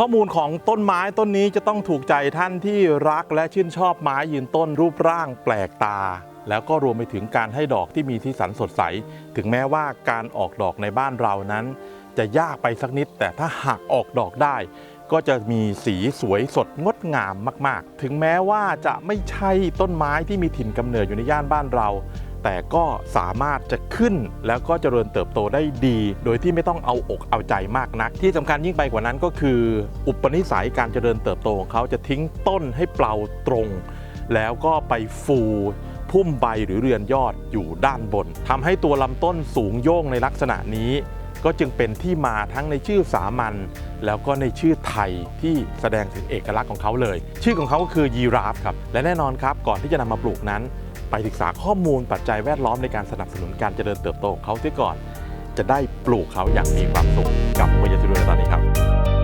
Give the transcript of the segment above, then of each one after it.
ข้อมูลของต้นไม้ต้นนี้จะต้องถูกใจท่านที่รักและชื่นชอบไม้ยืนต้นรูปร่างแปลกตา แล้วก็รวมไปถึงการให้ดอกที่มีสีสันสดใส ถึงแม้ว่าการออกดอกในบ้านเรานั้น จะยากไปสักนิด แต่ถ้าหากออกดอกได้ ก็จะมีสีสวยสดงดงามมาก ๆ ถึงแม้ว่าจะไม่ใช่ต้นไม้ที่มีถิ่นกำเนิดอยู่ในย่านบ้านเรา แต่ก็สามารถจะขึ้นแล้วก็เจริญเติบโตได้ดี โดยที่ไม่ต้องเอาอกเอาใจมากนัก ที่สำคัญยิ่งไปกว่านั้นก็คือ อุปนิสัยการเจริญเติบโตของเขาจะทิ้งต้นให้เปล่าตรง แล้วก็ไปฟูพุ่มใบหรือเรือนยอดอยู่ด้านบนทำให้ตัวลำต้นสูงโย่งในลักษณะนี้ ก็จึงเป็นที่มาทั้งในชื่อสามัญแล้วก็ในชื่อไทยที่แสดงถึงเอกลักษณ์ของเขาเลย ชื่อของเขาก็คือยีราฟครับและแน่นอนครับก่อนที่จะนำมาปลูกนั้น ไปศึกษาข้อมูลปัจจัยแวดล้อมในการสนับสนุนการเจริญเติบโตของเขาเสียก่อน จะได้ปลูกเขาอย่างมีความสุขกับเมยาซิโรในตอนนี้ครับ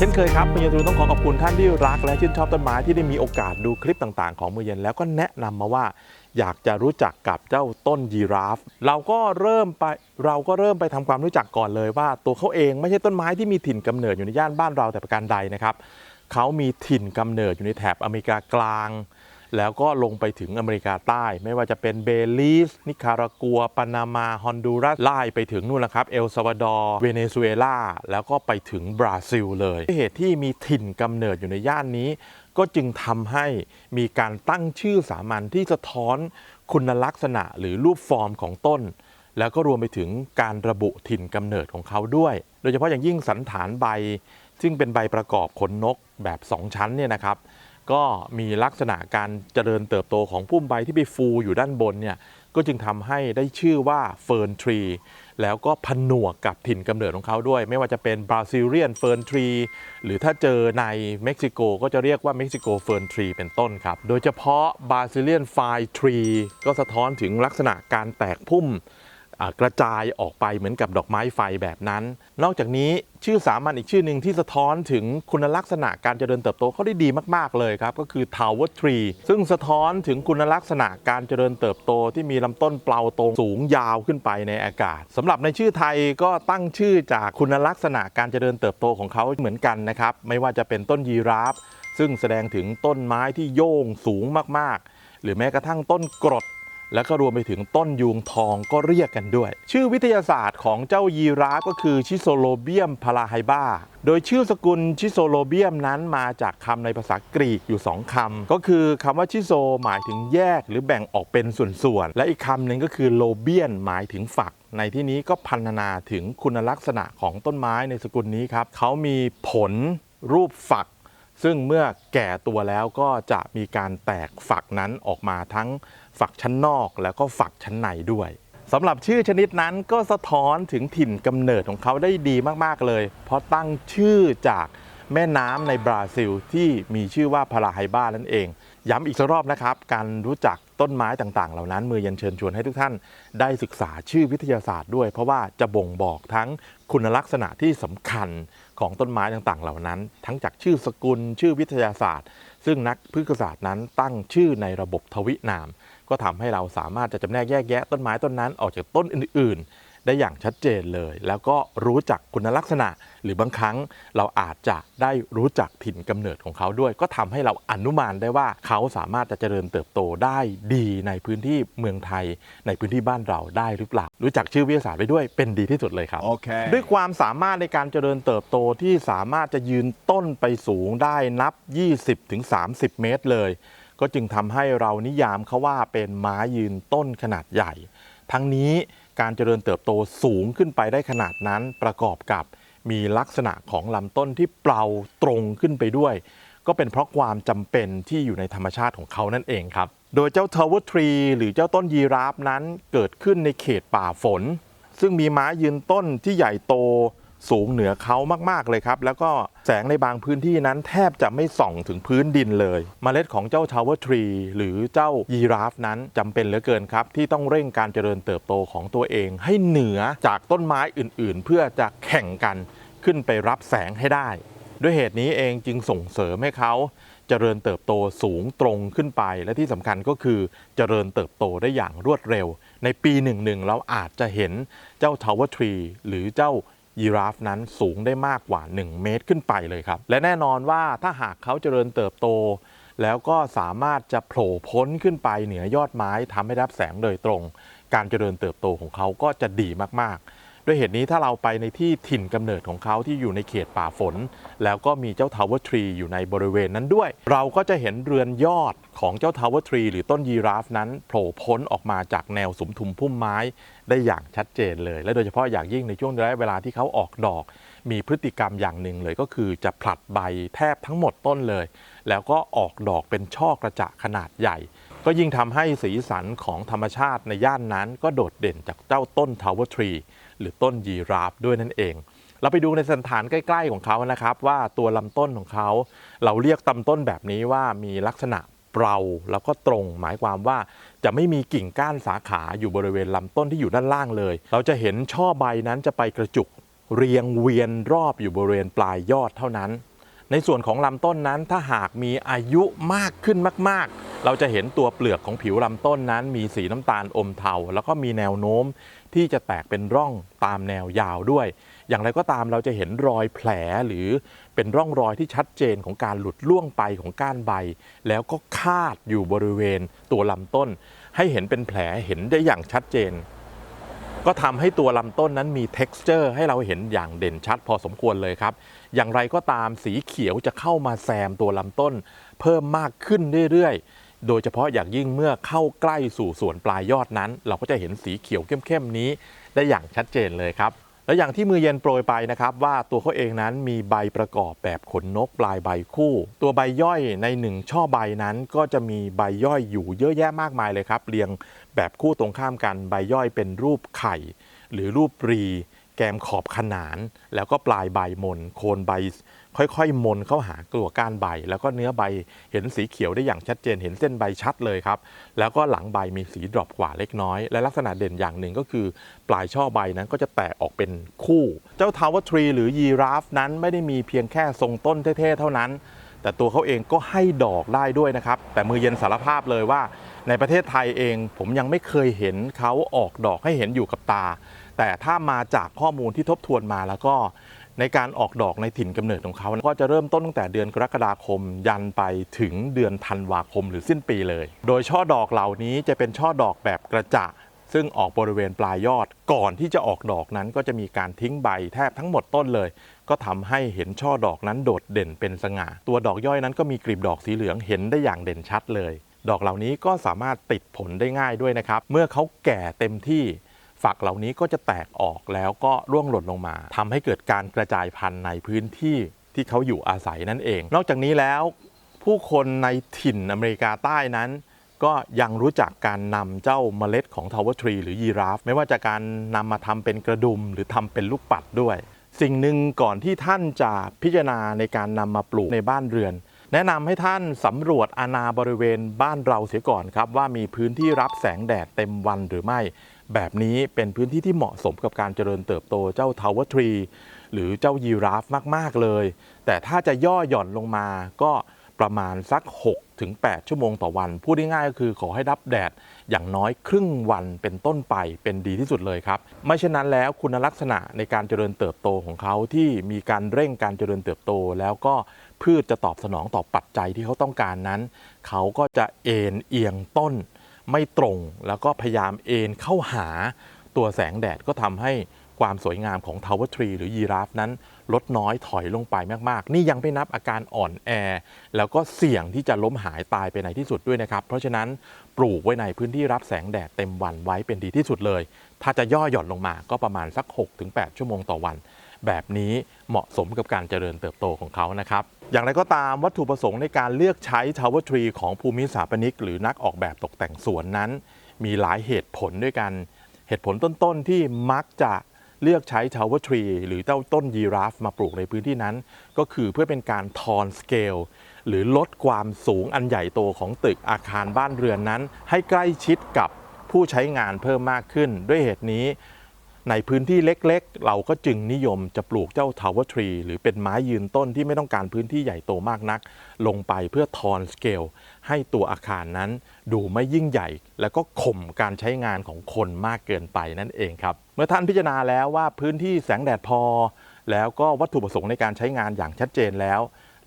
เช่นเคยครับมือเย็นตูต้องขอขอบคุณท่านที่รัก และชื่นชอบต้นไม้ที่ได้มีโอกาสดูคลิปต่างๆ ของมือเย็นแล้วก็แนะนำมาว่า อยากจะรู้จักกับเจ้าต้นยีราฟ เราก็เริ่มไปเราก็เริ่มไปทำความรู้จักก่อนเลยว่า ตัวเขาเองไม่ใช่ต้นไม้ที่มีถิ่นกำเนิดอยู่ในย่านบ้านเราแต่ประการใดนะครับเขามีถิ่นกำเนิดอยู่ในแถบอเมริกากลาง แล้วก็ลงไปถึงอเมริกาใต้ ไม่ว่าจะเป็นเบลีส นิคารากัว ปานามา ฮอนดูรัส ไล่ไปถึงนู่นนะครับ เอลซาวาดอร์ เวเนซุเอลา แล้วก็ไปถึงบราซิลเลยเหตุที่มีถิ่นกำเนิดอยู่ในย่านนี้ ก็จึงทำให้มีการตั้งชื่อสามัญที่สะท้อนคุณลักษณะหรือรูปฟอร์มของต้น แล้วก็รวมไปถึงการระบุถิ่นกำเนิดของเขาด้วย โดยเฉพาะอย่างยิ่งสันฐานใบ ซึ่งเป็นใบประกอบขนนกแบบ 2 ชั้นเนี่ยนะครับ ก็มีลักษณะการเจริญเติบโตของพุ่มใบที่ไปฟูอยู่ด้านบนเนี่ยก็จึงทำให้ได้ชื่อว่าเฟิร์นทรีแล้วก็ผนวกกับถิ่นกำเนิดของเขาด้วย ไม่ว่าจะเป็นบราซิเลียนเฟิร์นทรีหรือถ้าเจอในเม็กซิโกก็จะเรียกว่าเม็กซิโกเฟิร์นทรีเป็นต้นครับ โดยเฉพาะบราซิเลียนไฟทรีก็สะท้อนถึงลักษณะการแตกพุ่ม กระจายออกไปเหมือนกับดอกไม้ไฟแบบนั้น นอกจากนี้ชื่อสามัญอีกชื่อหนึ่งที่สะท้อนถึงคุณลักษณะการเจริญเติบโตเขาได้ดีมากๆเลยครับ ก็คือ Tower Tree ซึ่งสะท้อนถึงคุณลักษณะการเจริญเติบโตที่มีลำต้นเปล่าตรงสูงยาวขึ้นไปในอากาศสำหรับในชื่อไทยก็ตั้งชื่อจากคุณลักษณะการเจริญเติบโตของเขาเหมือนกันนะครับไม่ว่าจะเป็นต้นยีราฟซึ่งแสดงถึงต้นไม้ที่โย่งสูงมากๆ หรือแม้กระทั่งต้นกรด แล้วก็รวมไปถึงต้นยูงทองก็เรียกกันด้วย ชื่อวิทยาศาสตร์ของเจ้ายีราฟก็คือชิโซโลเบียมพาราไฮบาโดยชื่อสกุลชิโซโลเบียมนั้นมาจากคำในภาษากรีกอยู่ 2คำก็คือคำว่าชิโซหมายถึงแยกหรือแบ่งออกเป็นส่วนๆ และอีกคำหนึ่งก็คือโลเบียนหมายถึงฝัก ในที่นี้ก็พันนาถึงคุณลักษณะของต้นไม้ในสกุลนี้ครับเขามีผลรูปฝัก ซึ่งเมื่อแก่ตัวแล้วก็จะมีการแตกฝักนั้นออกมาทั้งฝักชั้นนอกแล้วก็ฝักชั้นในด้วยสำหรับชื่อชนิดนั้นก็สะท้อนถึงถิ่นกำเนิดของเขาได้ดีมาก ๆ เลย เพราะตั้งชื่อจากแม่น้ำในบราซิลที่มีชื่อว่าพาราไฮบ้านั่นเอง ย้ำอีกสักรอบนะครับ การรู้จัก ต้นไม้ต่างๆ เหล่านั้น มือยันเชิญชวนให้ทุกท่านได้ศึกษาชื่อวิทยาศาสตร์ด้วย เพราะว่าจะบ่งบอกทั้งคุณลักษณะที่สำคัญของต้นไม้ต่างๆ เหล่านั้น ทั้งจากชื่อสกุล ชื่อวิทยาศาสตร์ ซึ่งนักพฤกษศาสตร์นั้นตั้งชื่อในระบบทวินาม ก็ทำให้เราสามารถจะจำแนกแยกแยะต้นไม้ต้นนั้นออกจากต้นอื่นๆ ได้อย่างชัดเจนเลย แล้วก็รู้จักคุณลักษณะ หรือบางครั้งเราอาจจะได้รู้จักถิ่นกำเนิดของเขาด้วย ก็ทำให้เราอนุมานได้ว่าเขาสามารถจะเจริญเติบโตได้ดีในพื้นที่เมืองไทย ในพื้นที่บ้านเราได้หรือเปล่า รู้จักชื่อวิทยาศาสตร์ไว้ด้วยเป็นดีที่สุดเลยครับ Okay. ด้วยความสามารถในการเจริญเติบโตที่สามารถจะยืนต้นไปสูงได้นับ 20-30 เมตรเลย ก็จึงทำให้เรานิยามเขาว่าเป็นไม้ยืนต้นขนาดใหญ่ ทั้งนี้ การเจริญเติบโตสูงขึ้นไปได้ขนาดนั้นประกอบกับมีลักษณะของลำต้นที่เปล่าตรงขึ้นไปด้วย ก็เป็นเพราะความจำเป็นที่อยู่ในธรรมชาติของเขานั่นเองครับ โดยเจ้าเทวเวอร์ทรีหรือเจ้าต้นยีราฟนั้นเกิดขึ้นในเขตป่าฝน ซึ่งมีไม้ยืนต้นที่ใหญ่โต สูงเหนือเขามากๆเลยครับ แล้วก็แสงในบางพื้นที่นั้นแทบจะไม่ส่องถึงพื้นดินเลยเมล็ดของเจ้าทาวเวอร์ทรีหรือเจ้ายีราฟนั้นจำเป็นเหลือเกินครับ ที่ต้องเร่งการเจริญเติบโตของตัวเอง ให้เหนือจากต้นไม้อื่นๆ เพื่อจะแข่งกันขึ้นไปรับแสงให้ได้ ด้วยเหตุนี้เองจึงส่งเสริมให้เขาเจริญเติบโตสูงตรงขึ้นไป และที่สำคัญก็คือเจริญเติบโตได้อย่างรวดเร็ว ในปีหนึ่งหนึ่งเราอาจจะเห็นเจ้าทาวเวอร์ทรีหรือเจ้า ยีราฟนั้นสูงได้มากกว่า 1 เมตรขึ้นไปเลยครับ และแน่นอนว่าถ้าหากเขาเจริญเติบโต แล้วก็สามารถจะโผล่พ้นขึ้นไปเหนือยอดไม้ทำให้รับแสงโดยตรง การเจริญเติบโตของเขาก็จะดีมากๆ ด้วยเหตุนี้ถ้าเราไปในที่ถิ่นกำเนิดของเขาที่อยู่ในเขตป่าฝน แล้วก็มีเจ้าทาวเวอร์ทรีอยู่ในบริเวณนั้นด้วย เราก็จะเห็นเรือนยอดของเจ้าทาวเวอร์ทรีหรือต้นยีราฟนั้นโผล่พ้นออกมาจากแนวสุมทุมพุ่มไม้ได้อย่างชัดเจนเลย และโดยเฉพาะอย่างยิ่งในช่วงระยะเวลาที่เขาออกดอก มีพฤติกรรมอย่างหนึ่งเลยก็คือจะผลัดใบแทบทั้งหมดต้นเลย แล้วก็ออกดอกเป็นช่อกระจะขนาดใหญ่ ก็ยิ่งทำให้สีสันของธรรมชาติในย่านนั้นก็โดดเด่นจากเจ้าต้นทาวเวอร์ทรีหรือต้นยีราฟด้วยนั่นเอง เราไปดูในสันฐานใกล้ๆของเขานะครับ ว่าตัวลำต้นของเขา เราเรียกตำต้นแบบนี้ว่ามีลักษณะเปราแล้วก็ตรงหมายความว่าจะไม่มีกิ่งก้านสาขาอยู่บริเวณลำต้นที่อยู่ด้านล่างเลย เราจะเห็นช่อใบนั้นจะไปกระจุกเรียงเวียนรอบอยู่บริเวณปลายยอดเท่านั้น ในส่วนของลำต้นนั้นถ้าหากมีอายุมากขึ้นมากๆ เราจะเห็นตัวเปลือกของผิวลำต้นนั้น มีสีน้ำตาลอมเทา แล้วก็มีแนวโน้มที่จะแตกเป็นร่องตามแนวยาวด้วย อย่างไรก็ตามเราจะเห็นรอยแผลหรือเป็นร่องรอยที่ชัดเจนของการหลุดล่วงไปของก้านใบ แล้วก็คาดอยู่บริเวณตัวลำต้น ให้เห็นเป็นแผลเห็นได้อย่างชัดเจน ก็ทำให้ตัวลำต้นนั้นมี t e x t อร์ให้เราเห็นอย่างเด่นชัดพอสมควรเลยครับ อย่างไรก็ตามสีเขียวจะเข้ามาแซมตัวลำต้น เพิ่มมากขึ้นเรื่อยๆ โดยเฉพาะอย่างยิ่งเมื่อเข้าใกล้สู่ส่วนปลายยอดนั้น เราก็จะเห็นสีเขียวเข้มๆนี้ได้อย่างชัดเจนเลยครับ และอย่างที่มือเย็นโปรยไปนะครับ ว่าตัวเขาเองนั้นมีใบประกอบแบบขนนกปลายใบคู่ ตัวใบย่อยในหนึ่งช่อใบนั้น ก็จะมีใบย่อยอยู่เยอะแยะมากมายเลยครับ เรียงแบบคู่ตรงข้ามกันใบย่อยเป็นรูปไข่ หรือรูปรี แกมขอบขนาน แล้วก็ปลายใบมนโคนใบ ค่อยๆมนเข้าหากลัวก้านใบ แล้วก็เนื้อใบเห็นสีเขียวได้อย่างชัดเจน เห็นเส้นใบชัดเลยครับ แล้วก็หลังใบมีสีดรอปกว่าเล็กน้อย และลักษณะเด่นอย่างหนึ่งก็คือ ปลายช่อใบนั้นก็จะแตกออกเป็นคู่ เจ้าทาวเวอร์ทรีหรือยีราฟนั้นไม่ได้มีเพียงแค่ทรงต้นเท่ๆเท่านั้น แต่ตัวเขาเองก็ให้ดอกได้ด้วยนะครับ แต่มือเย็นสารภาพเลยว่า ในประเทศไทยเองผมยังไม่เคยเห็นเขาออกดอกให้เห็นอยู่กับตา แต่ถ้ามาจากข้อมูลที่ทบทวนมาแล้วก็ ในการออกดอกในถิ่นกำเนิดของเขา ก็จะเริ่มต้นตั้งแต่เดือนกรกฎาคม ยันไปถึงเดือนธันวาคมหรือสิ้นปีเลย โดยช่อดอกเหล่านี้จะเป็นช่อดอกแบบกระจะซึ่งออกบริเวณปลายยอดก่อนที่จะออกดอกนั้นก็จะมีการทิ้งใบแทบทั้งหมดต้นเลย ก็ทำให้เห็นช่อดอกนั้นโดดเด่นเป็นสง่า ตัวดอกย่อยนั้นก็มีกลีบดอกสีเหลืองเห็นได้อย่างเด่นชัดเลย ดอกเหล่านี้ก็สามารถติดผลได้ง่ายด้วยนะครับ เมื่อเขาแก่เต็มที่ ฝักเหล่านี้ก็จะแตกออกแล้วก็ร่วงหล่นลงมาทำให้เกิดการกระจายพันธุ์ในพื้นที่ที่เขาอยู่อาศัยนั่นเอง นอกจากนี้แล้ว ผู้คนในถิ่นอเมริกาใต้นั้น ก็ยังรู้จักการนำเจ้าเมล็ดของทาวเวอร์ทรีหรือยีราฟ ไม่ว่าจะการนำมาทำเป็นกระดุมหรือทำเป็นลูกปัดด้วย สิ่งหนึ่งก่อนที่ท่านจะพิจารณาในการนำมาปลูกในบ้านเรือนแนะนำให้ท่านสำรวจอาณาบริเวณบ้านเราเสียก่อนครับ ว่ามีพื้นที่รับแสงแดดเต็มวันหรือไม่ แบบนี้เป็นพื้นที่ที่เหมาะสมกับการเจริญเติบโตเจ้าทาวเวอร์ทรีหรือเจ้ายีราฟมากๆเลย แต่ถ้าจะย่อหย่อนลงมาก็ประมาณสัก 6 ถึง 8 ชั่วโมงต่อวัน พูดง่ายๆก็คือขอให้รับแดดอย่างน้อยครึ่งวันเป็นต้นไปเป็นดีที่สุดเลยครับ ไม่เช่นนั้นแล้วคุณลักษณะในการเจริญเติบโตของเขาที่มีการเร่งการเจริญเติบโต แล้วก็พืชจะตอบสนองต่อปัจจัยที่เขาต้องการนั้น เขาก็จะเอ็นเอียงต้น ไม่ตรงแล้วก็พยายามเอ็นเข้าหาตัวแสงแดดก็ทำให้ความสวยงามของทาวเวอร์ทรีหรือยีราฟนั้น ลดน้อยถอยลงไปมาก ๆ นี่ยังไม่นับอาการอ่อนแอ แล้วก็เสี่ยงที่จะล้มหายตายไปในที่สุดด้วยนะครับ เพราะฉะนั้นปลูกไว้ในพื้นที่รับแสงแดดเต็มวันไว้เป็นดีที่สุดเลย ถ้าจะย่อหย่อนลงมาก็ประมาณสัก 6-8 ชั่วโมงต่อวัน แบบนี้เหมาะสมกับการเจริญเติบโตของเขานะครับ อย่างไรก็ตามวัตถุประสงค์ในการเลือกใช้ทาวเวอร์ทรีของภูมิสถาปนิก หรือนักออกแบบตกแต่งสวนนั้น มีหลายเหตุผลด้วยกัน เหตุผลต้นๆที่มักจะเลือกใช้ทาวเวอร์ทรีหรือเต้าต้นยีราฟมาปลูกในพื้นที่นั้น ก็คือเพื่อเป็นการทอนสเกลหรือลดความสูงอันใหญ่โตของตึกอาคารบ้านเรือนนั้น ให้ใกล้ชิดกับผู้ใช้งานเพิ่มมากขึ้น ด้วยเหตุนี้ ในพื้นที่เล็กๆ เราก็จึงนิยมจะปลูกเจ้าทาวเวอร์ทรีหรือเป็นไม้ยืนต้นที่ไม่ต้องการพื้นที่ใหญ่โตมากนัก ลงไปเพื่อทอนสเกลให้ตัวอาคารนั้นดูไม่ยิ่งใหญ่ แล้วก็ข่มการใช้งานของคนมากเกินไปนั่นเองครับ เมื่อท่านพิจารณาแล้วว่าพื้นที่แสงแดดพอ แล้วก็วัตถุประสงค์ในการใช้งานอย่างชัดเจนแล้ว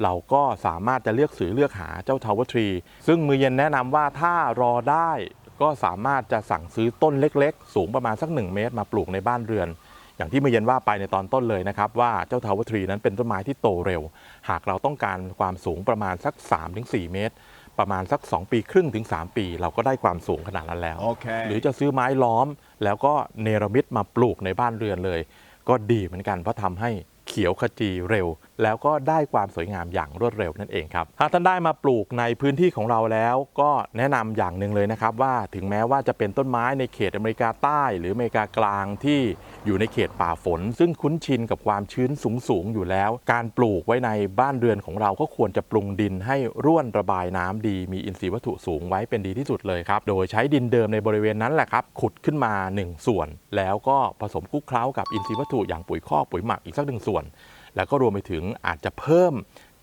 เราก็สามารถจะเลือกซื้อเลือกหาเจ้าทาวเวอร์ทรีซึ่งมือเย็นแนะนำว่าถ้ารอได้ ก็สามารถจะสั่งซื้อต้นเล็กๆ สูงประมาณสัก 1 เมตร มาปลูกในบ้านเรือน อย่างที่มือเย็นว่าไปในตอนต้นเลยนะครับ ว่าเจ้าทาวเวอร์ทรีนั้นเป็นต้นไม้ที่โตเร็ว หากเราต้องการความสูงประมาณสัก 3-4 เมตร ประมาณสัก 2 ปีครึ่งถึง 3 ปี เราก็ได้ความสูงขนาดนั้นแล้ว Okay. หรือจะซื้อไม้ล้อม แล้วก็เนรมิตมาปลูกในบ้านเรือนเลย ก็ดีเหมือนกันเพราะทำให้ เขียวขจีเร็ว แล้วก็ได้ความสวยงามอย่างรวดเร็วนั่นเองครับถ้าท่านได้มาปลูกในพื้นที่ของเราแล้ว ก็แนะนำอย่างหนึ่งเลยนะครับว่าถึงแม้ว่าจะเป็นต้นไม้ในเขตอเมริกาใต้ หรืออเมริกากลางที่อยู่ในเขตป่าฝน ซึ่งคุ้นชินกับความชื้นสูงๆอยู่แล้ว การปลูกไว้ในบ้านเรือนของเราก็ควรจะปรุงดินให้ร่วนระบายน้ำดี มีอินทรีย์วัตถุสูงไว้เป็นดีที่สุดเลยครับโดยใช้ดินเดิมในบริเวณนั้นแหละครับขุดขึ้นมา 1 ส่วน แล้วก็ผสมคลุกเคล้ากับอินทรีย์วัตถุอย่างปุ๋ยคอกปุ๋ยหมักอีกสักหนึ่งส่วนแล้วก็รวมไปถึงอาจจะเพิ่ม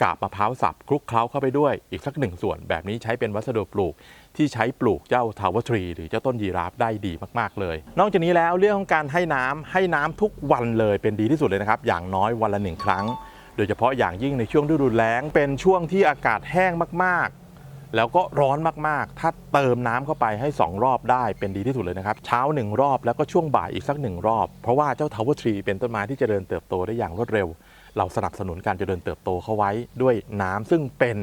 กาบมะพร้าวสับคลุกเคล้าเข้าไปด้วยอีกสักหนึ่งส่วน แบบนี้ใช้เป็นวัสดุปลูกที่ใช้ปลูกเจ้าทาวทรี หรือเจ้าต้นยีราฟได้ดีมากๆเลย นอกจากนี้แล้วเรื่องของการให้น้ำให้น้ำทุกวันเลยเป็นดีที่สุดเลยนะครับอย่างน้อยวันละหนึ่งครั้ง โดยเฉพาะอย่างยิ่งในช่วงฤดูแล้งเป็นช่วงที่อากาศแห้งมาก แล้วก็ร้อนมากๆ ถ้าเติมน้ำเข้าไปให้ 2 รอบได้เป็นดีที่สุดเลยนะครับ เช้า 1 รอบแล้วก็ช่วงบ่ายอีกสักหนึ่งรอบ เพราะว่าเจ้าทาวเวอร์ทรีเป็นต้นไม้ที่เจริญเติบโตได้อย่างรวดเร็ว เราสนับสนุนการเจริญเติบโตเข้าไว้ด้วยน้ำซึ่งเป็น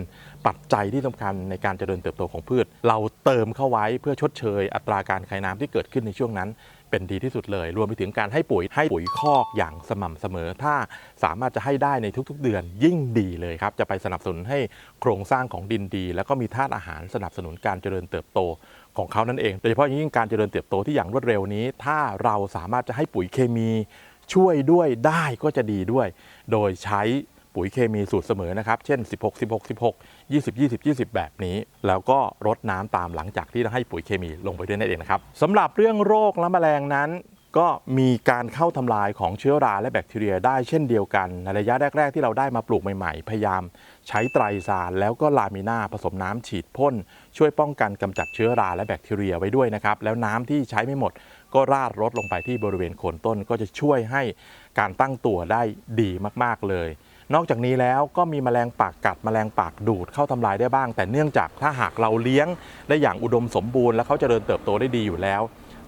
ปัจจัยที่สำคัญในการเจริญเติบโตของพืช เราเติมเข้าไว้เพื่อชดเชย อัตราการคายน้ำที่เกิดขึ้นในช่วงนั้น เป็นดีที่สุดเลย รวมไปถึงการให้ปุ๋ยให้ปุ๋ยคอกอย่างสม่ำเสมอ ถ้าสามารถจะให้ได้ในทุกๆ เดือนยิ่งดีเลยครับจะไปสนับสนุนให้โครงสร้างของดินดี แล้วก็มีธาตุอาหารสนับสนุนการเจริญเติบโตของเขานั่นเอง โดยเฉพาะยิ่งการเจริญเติบโตที่อย่างรวดเร็วนี้ ถ้าเราสามารถจะให้ปุ๋ยเคมี ช่วยด้วยได้ก็จะดีด้วย โดยใช้ปุ๋ยเคมีสูตรเสมอนะครับ เช่น 16 16 16 20 20 20 แบบนี้ แล้วก็รดน้ำตามหลังจากที่เราให้ปุ๋ยเคมีลงไปด้วยนั่นเองนะครับสำหรับเรื่องโรคและแมลงนั้น ก็มีการเข้าทำลายของเชื้อราและแบคทีเรียได้เช่นเดียวกัน ในระยะแรก ๆ ที่เราได้มาปลูกใหม่ๆ พยายามใช้ไตรซานแล้วก็ลามิน่าผสมน้ำฉีดพ่นช่วยป้องกันกำจัดเชื้อราและแบคทีเรียไว้ด้วยนะครับแล้วน้ำที่ใช้ไม่หมด ก็ราดรดลงไปที่บริเวณโคนต้น ก็จะช่วยให้การตั้งตัวได้ดีมากๆเลย นอกจากนี้แล้วก็มีแมลงปากกัดแมลงปากดูดเข้าทำลายได้บ้าง แต่เนื่องจากถ้าหากเราเลี้ยงได้อย่างอุดมสมบูรณ์และเขาเจริญเติบโตได้ดีอยู่แล้ว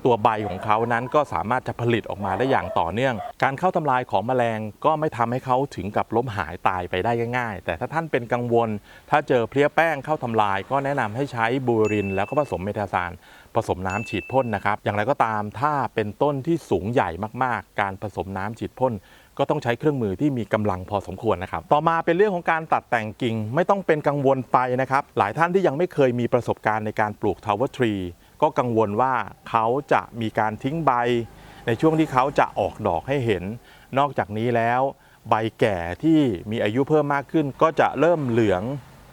ตัวใบของเขานั้นก็สามารถจะผลิตออกมาได้อย่างต่อเนื่อง การเข้าทำลายของแมลงก็ไม่ทำให้เขาถึงกับล้มหายตายไปได้ง่าย ๆ แต่ถ้าท่านเป็นกังวล ถ้าเจอเพลี้ยแป้งเข้าทำลาย ก็แนะนำให้ใช้บูรินแล้วก็ผสมเมทาซาน ผสมน้ำฉีดพ่นนะครับ อย่างไรก็ตามถ้าเป็นต้นที่สูงใหญ่มากๆ การผสมน้ำฉีดพ่นก็ต้องใช้เครื่องมือที่มีกำลังพอสมควรนะครับ ต่อมาเป็นเรื่องของการตัดแต่งกิ่งไม่ต้องเป็นกังวลไปนะครับ หลายท่านที่ยังไม่เคยมีประสบการณ์ในการปลูกทาวเวอร์ทรีก็กังวลว่าเขาจะมีการทิ้งใบ ในช่วงที่เขาจะออกดอกให้เห็น นอกจากนี้แล้ว ใบแก่ที่มีอายุเพิ่มมากขึ้น ก็จะเริ่มเหลือง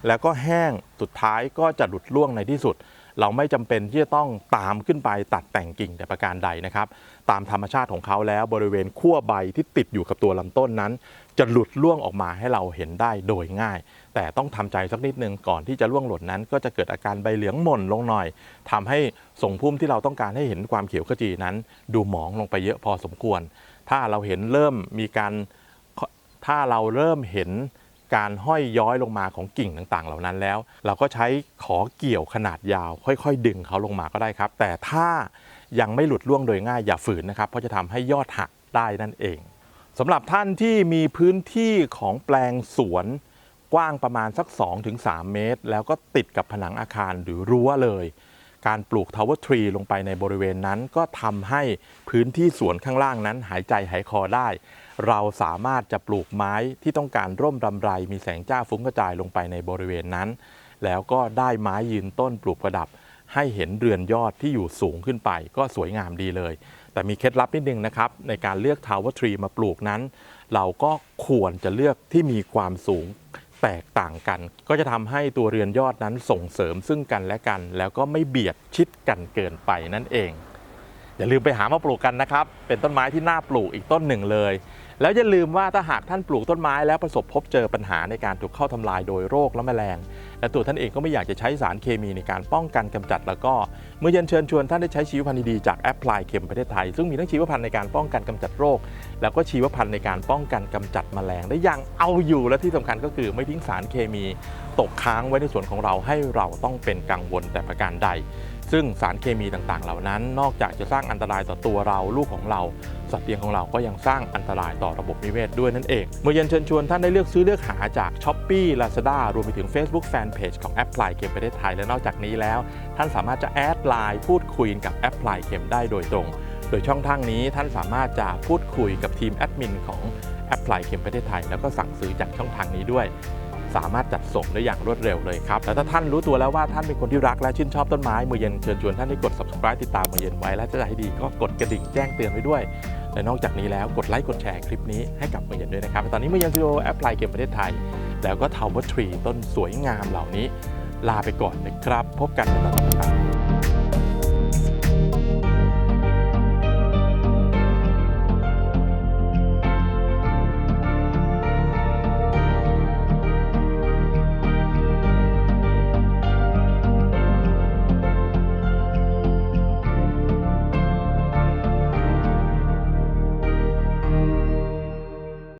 แล้วก็แห้งสุดท้ายก็จะหลุดร่วงในที่สุด เราไม่จำเป็นที่จะต้องตามขึ้นไปตัดแต่งกิ่งแต่ประการใดนะครับ ตามธรรมชาติของเขาแล้วบริเวณขั้วใบที่ติดอยู่กับตัวลำต้นนั้น จะหลุดร่วงออกมาให้เราเห็นได้โดยง่าย แต่ต้องทำใจสักนิดนึงก่อนที่จะร่วงหล่นนั้น ก็จะเกิดอาการใบเหลืองหม่นลงหน่อยทำให้ส่งพุ่มที่เราต้องการให้เห็นความเขียวขจีนั้น ดูหมองลงไปเยอะพอสมควร ถ้าเราเห็นเริ่มมีการถ้าเราเริ่มเห็น การห้อยย้อยลงมาของกิ่งต่างๆ เหล่านั้นแล้ว เราก็ใช้ขอเกี่ยวขนาดยาว ค่อยๆ ดึงเขาลงมาก็ได้ครับ แต่ถ้ายังไม่หลุดร่วงโดยง่ายอย่าฝืนนะครับ เพราะจะทำให้ยอดหักได้นั่นเองสำหรับท่านที่มีพื้นที่ของแปลงสวนกว้างประมาณสัก 2-3 เมตร แล้วก็ติดกับผนังอาคารหรือรั้วเลย การปลูกทาวเวอร์ทรีลงไปในบริเวณนั้น ก็ทำให้พื้นที่สวนข้างล่างนั้น หายใจหายคอได้ เราสามารถจะปลูกไม้ที่ต้องการร่มรำไร มีแสงจ้าฟุ้งกระจายลงไปในบริเวณนั้น แล้วก็ได้ไม้ยืนต้นปลูกประดับ ให้เห็นเรือนยอดที่อยู่สูงขึ้นไป ก็สวยงามดีเลย แต่มีเคล็ดลับนิดนึงนะครับ ในการเลือกทาวเวอร์ทรีมาปลูกนั้น เราก็ควรจะเลือกที่มีความสูง แตกต่างกัน ก็จะทำให้ตัวเรือนยอดนั้นส่งเสริมซึ่งกันและกัน แล้วก็ไม่เบียดชิดกันเกินไปนั่นเอง อย่าลืมไปหามาปลูกกันนะครับ เป็นต้นไม้ที่น่าปลูกอีกต้นหนึ่งเลย แล้วอย่าลืมว่าถ้าหากท่านปลูกต้นไม้แล้วประสบพบเจอปัญหาในการถูกเข้าทำลายโดยโรคและแมลง และตัวท่านเองก็ไม่อยากจะใช้สารเคมีในการป้องกันกำจัด แล้วก็เมื่อเย็นเชิญชวนท่านได้ใช้ชีวพันธุ์ดีๆจากแอปพลายเข็มประเทศไทย ซึ่งมีทั้งชีวพันธุ์ในการป้องกันกำจัดโรค แล้วก็ชีวพันธุ์ในการป้องกันกำจัดแมลงได้อย่างเอาอยู่และที่สำคัญก็คือไม่ทิ้งสารเคมี ตกค้างไว้ในส่วนของเราให้เราต้องเป็นกังวลแต่ประการใด ซึ่งสารเคมีต่างๆ เหล่านั้น นอกจากจะสร้างอันตรายต่อตัวเราลูกของเรา สัตว์เลี้ยงของเราก็ยังสร้างอันตรายต่อระบบนิเวศด้วยนั่นเอง เมื่อเย็นเชิญชวนท่านได้เลือกซื้อเลือกหาจาก s h อ p e e Lazada รวมไปถึง Facebook Fanpage ของแอปพลายเข็มประเทศไทยและนอกจากนี้แล้ว ท่านสามารถจะแอดไลน์พูดคุยกับแอปพลายเข็มได้โดยตรง โดยช่องทางนี้ท่านสามารถจะพูดคุยกับทีมแอดมินของแอปพลายเข็มประเทศไทยแล้วก็สั่งซื้อจากช่องทางนี้ด้วย สามารถจัดส่งได้อย่างรวดเร็วเลยครับ แล้วถ้าท่านรู้ตัวแล้วว่าท่านเป็นคนที่รักและชื่นชอบต้นไม้มือเย็นเชิญชวนท่านให้กด subscribe ติดตามมือเย็นไว้และจะให้ดีก็กดกระดิ่งแจ้งเตือนไว้ด้วยและนอกจากนี้แล้วกดไลค์กดแชร์คลิปนี้ให้กับมือเย็นด้วยนะครับ ตอนนี้มือเย็นซีโอแอปพลายเกมประเทศไทย แล้วก็ทาวเวอร์ทรีต้นสวยงามเหล่านี้ ลาไปก่อนนะครับ พบกันในตอนต่อไป